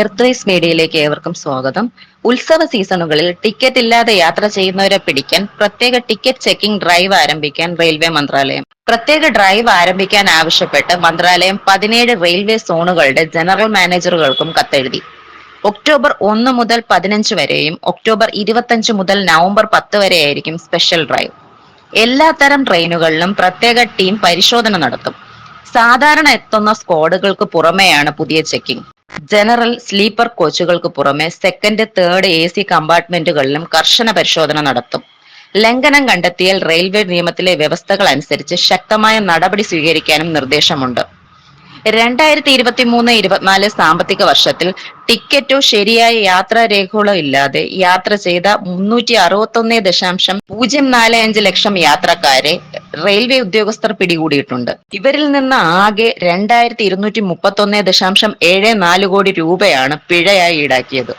Earthwise മീഡിയയിലേക്ക് ഏവർക്കും സ്വാഗതം. ഉത്സവ സീസണുകളിൽ ടിക്കറ്റ് ഇല്ലാതെ യാത്ര ചെയ്യുന്നവരെ പിടിക്കാൻ പ്രത്യേക ടിക്കറ്റ് ചെക്കിംഗ് ഡ്രൈവ് ആരംഭിക്കാൻ റെയിൽവേ മന്ത്രാലയം. പ്രത്യേക ഡ്രൈവ് ആരംഭിക്കാൻ ആവശ്യപ്പെട്ട് മന്ത്രാലയം പതിനേഴ് റെയിൽവേ സോണുകളുടെ ജനറൽ മാനേജറുകൾക്കും കത്തെഴുതി. ഒക്ടോബർ ഒന്ന് മുതൽ പതിനഞ്ച് വരെയും ഒക്ടോബർ ഇരുപത്തഞ്ച് മുതൽ നവംബർ പത്ത് വരെയായിരിക്കും സ്പെഷ്യൽ ഡ്രൈവ്. എല്ലാത്തരം ട്രെയിനുകളിലും പ്രത്യേക ടീം പരിശോധന നടത്തും. സാധാരണ എത്തുന്ന സ്ക്വാഡുകൾക്ക് പുറമെയാണ് പുതിയ ചെക്കിംഗ്. ജനറൽ സ്ലീപ്പർ കോച്ചുകൾക്ക് പുറമെ സെക്കൻഡ് തേർഡ് എ സി കമ്പാർട്ട്മെന്റുകളിലും കർശന പരിശോധന നടത്തും. ലംഘനം കണ്ടെത്തിയാൽ റെയിൽവേ നിയമത്തിലെ വ്യവസ്ഥകൾ അനുസരിച്ച് ശക്തമായ നടപടി സ്വീകരിക്കാനും നിർദ്ദേശമുണ്ട്. രണ്ടായിരത്തി ഇരുപത്തി മൂന്ന് ഇരുപത്തിനാല് സാമ്പത്തിക വർഷത്തിൽ ടിക്കറ്റോ ശരിയായ യാത്രാരേഖകളോ ഇല്ലാതെ യാത്ര ചെയ്ത മുന്നൂറ്റി അറുപത്തൊന്ന് ദശാംശം പൂജ്യം നാല് അഞ്ച് ലക്ഷം യാത്രക്കാരെ റെയിൽവേ ഉദ്യോഗസ്ഥർ പിടികൂടിയിട്ടുണ്ട്. ഇവരിൽ നിന്ന് ആകെ രണ്ടായിരത്തി ഇരുന്നൂറ്റി മുപ്പത്തി ഒന്ന് ദശാംശം ഏഴ് നാല് കോടി രൂപയാണ് പിഴയായി ഈടാക്കിയത്.